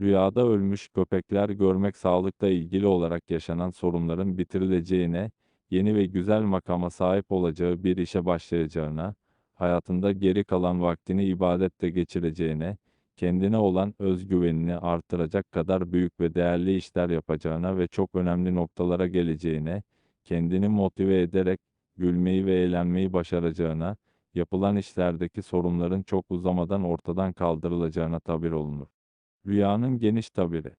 Rüyada ölmüş köpekler görmek sağlıkla ilgili olarak yaşanan sorunların bitirileceğine, yeni ve güzel makama sahip olacağı bir işe başlayacağına, hayatında geri kalan vaktini ibadette geçireceğine, kendine olan özgüvenini artıracak kadar büyük ve değerli işler yapacağına ve çok önemli noktalara geleceğine, kendini motive ederek gülmeyi ve eğlenmeyi başaracağına, yapılan işlerdeki sorunların çok uzamadan ortadan kaldırılacağına tabir olunur. Rüyanın geniş tabiri.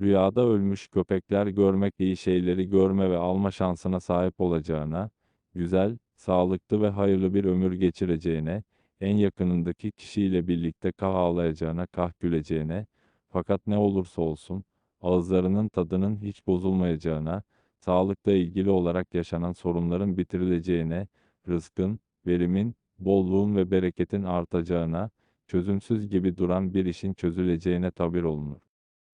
Rüyada ölmüş köpekler görmek iyi şeyleri görme ve alma şansına sahip olacağına, güzel, sağlıklı ve hayırlı bir ömür geçireceğine, en yakınındaki kişiyle birlikte kah ağlayacağına, kah güleceğine, fakat ne olursa olsun, ağızlarının tadının hiç bozulmayacağına, sağlıkla ilgili olarak yaşanan sorunların bitirileceğine, rızkın, verimin, bolluğun ve bereketin artacağına, çözümsüz gibi duran bir işin çözüleceğine tabir olunur.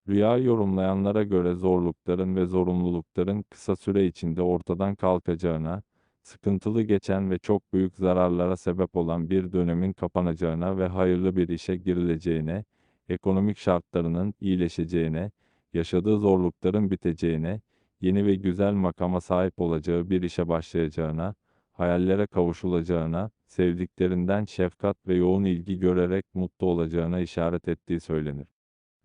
Rüya yorumlayanlara göre zorlukların ve zorunlulukların kısa süre içinde ortadan kalkacağına, sıkıntılı geçen ve çok büyük zararlara sebep olan bir dönemin kapanacağına ve hayırlı bir işe girileceğine, ekonomik şartlarının iyileşeceğine, yaşadığı zorlukların biteceğine, yeni ve güzel makama sahip olacağı bir işe başlayacağına, hayallere kavuşulacağına, sevdiklerinden şefkat ve yoğun ilgi görerek mutlu olacağına işaret ettiği söylenir.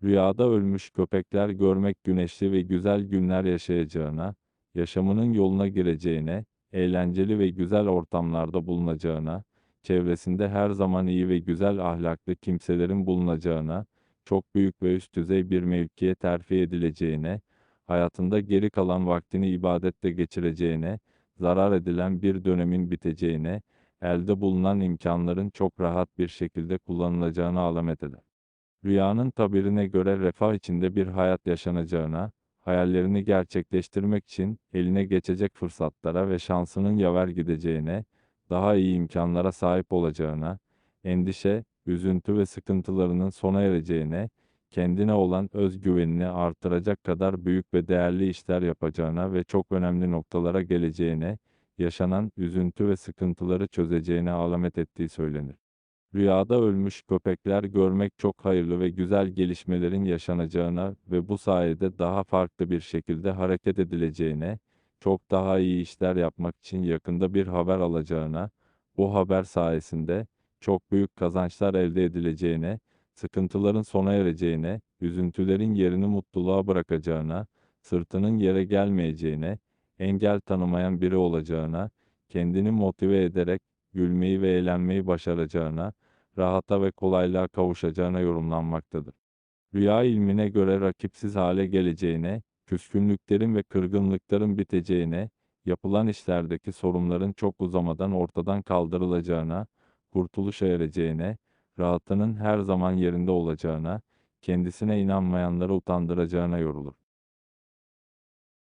Rüyada ölmüş köpekler görmek güneşli ve güzel günler yaşayacağına, yaşamının yoluna gireceğine, eğlenceli ve güzel ortamlarda bulunacağına, çevresinde her zaman iyi ve güzel ahlaklı kimselerin bulunacağına, çok büyük ve üst düzey bir mevkiye terfi edileceğine, hayatında geri kalan vaktini ibadette geçireceğine, zarar edilen bir dönemin biteceğine, elde bulunan imkanların çok rahat bir şekilde kullanılacağına alamet eder. Rüyanın tabirine göre refah içinde bir hayat yaşanacağına, hayallerini gerçekleştirmek için eline geçecek fırsatlara ve şansının yaver gideceğine, daha iyi imkanlara sahip olacağına, endişe, üzüntü ve sıkıntılarının sona ereceğine, kendine olan özgüvenini artıracak kadar büyük ve değerli işler yapacağına ve çok önemli noktalara geleceğine, yaşanan üzüntü ve sıkıntıları çözeceğine alamet ettiği söylenir. Rüyada ölmüş köpekler görmek çok hayırlı ve güzel gelişmelerin yaşanacağına ve bu sayede daha farklı bir şekilde hareket edileceğine, çok daha iyi işler yapmak için yakında bir haber alacağına, bu haber sayesinde çok büyük kazançlar elde edileceğine, sıkıntıların sona ereceğine, üzüntülerin yerini mutluluğa bırakacağına, sırtının yere gelmeyeceğine, engel tanımayan biri olacağına, kendini motive ederek gülmeyi ve eğlenmeyi başaracağına, rahata ve kolaylığa kavuşacağına yorumlanmaktadır. Rüya ilmine göre rakipsiz hale geleceğine, küskünlüklerin ve kırgınlıkların biteceğine, yapılan işlerdeki sorunların çok uzamadan ortadan kaldırılacağına, kurtuluşa ereceğine, rahatının her zaman yerinde olacağına, kendisine inanmayanları utandıracağına yorulur.